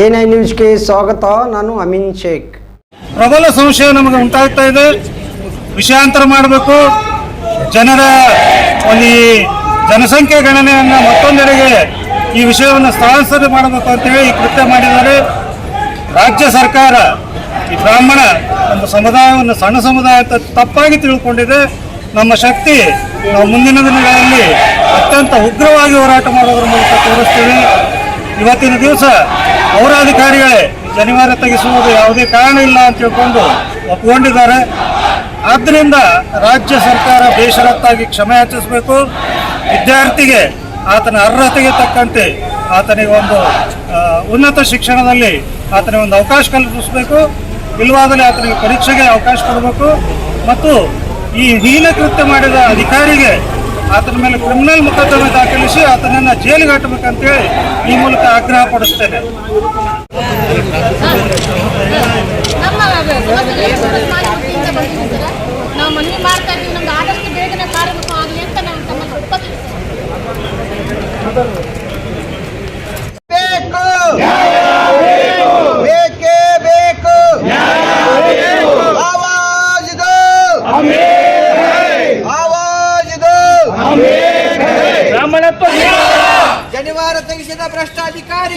A ನ್ಯೂಸ್ಗೆ ಸ್ವಾಗತ, ನಾನು ಅಮೀನ್ ಶೇಖ್. ಪ್ರಬಲ ಸಂಶಯ ನಮಗೆ ಉಂಟಾಗ್ತಾ ಇದೆ. ವಿಷಯಾಂತರ ಮಾಡಬೇಕು. ಜನರ ಒಂದು ಜನಸಂಖ್ಯೆ ಗಣನೆಯನ್ನು ಮತ್ತೊಂದೆಡೆಗೆ ಈ ವಿಷಯವನ್ನು ಸ್ಥಳಾಂತರ ಮಾಡಬೇಕು ಅಂತೇಳಿ ಈ ಕೃತ್ಯ ಮಾಡಿದ್ದಾರೆ. ರಾಜ್ಯ ಸರ್ಕಾರ ಈ ಬ್ರಾಹ್ಮಣ ಒಂದು ಸಮುದಾಯವನ್ನು ಸಣ್ಣ ಸಮುದಾಯ ಅಂತ ತಪ್ಪಾಗಿ ತಿಳ್ಕೊಂಡಿದೆ. ನಮ್ಮ ಶಕ್ತಿ ನಾವು ಮುಂದಿನ ದಿನಗಳಲ್ಲಿ ಅತ್ಯಂತ ಉಗ್ರವಾಗಿ ಹೋರಾಟ ಮಾಡೋದ್ರ ಮೂಲಕ ತೋರಿಸ್ತೀವಿ. ಇವತ್ತಿನ ದಿವಸ ಪೌರಾಧಿಕಾರಿಗಳೇ ಶನಿವಾರ ತೆಗೆಸುವುದು ಯಾವುದೇ ಕಾರಣ ಇಲ್ಲ ಅಂತ ತಿಳ್ಕೊಂಡು ಒಪ್ಕೊಂಡಿದ್ದಾರೆ. ಆದ್ದರಿಂದ ರಾಜ್ಯ ಸರ್ಕಾರ ಬೇಷರತ್ತಾಗಿ ಕ್ಷಮೆ ಯಾಚಿಸಬೇಕು. ವಿದ್ಯಾರ್ಥಿಗೆ ಆತನ ಅರ್ಹತೆಗೆ ತಕ್ಕಂತೆ ಆತನಿಗೆ ಒಂದು ಉನ್ನತ ಶಿಕ್ಷಣದಲ್ಲಿ ಆತನಿಗೆ ಒಂದು ಅವಕಾಶ ಕಲ್ಪಿಸಬೇಕು. ಇಲ್ಲವಾದಲ್ಲಿ ಆತನಿಗೆ ಪರೀಕ್ಷೆಗೆ ಅವಕಾಶ ಕೊಡಬೇಕು. ಮತ್ತು ಈ ಹೀನ ಮಾಡಿದ ಅಧಿಕಾರಿಗೆ ಆತನ ಮೇಲೆ ಕ್ರಿಮಿನಲ್ ಮೊಕದ್ದಮೆ ದಾಖಲಿಸಿ ಆತನನ್ನು ಜೈಲಿಗೆ ಹಾಕಬೇಕಂತೇಳಿ ಈ ಮೂಲಕ ಆಗ್ರಹ ಪಡಿಸ್ತೇನೆ. ಮಾಡ್ತಾ ಜನಿವಾರ ತೆಗೆಸಿದ ಭ್ರಷ್ಟಾಧಿಕಾರಿ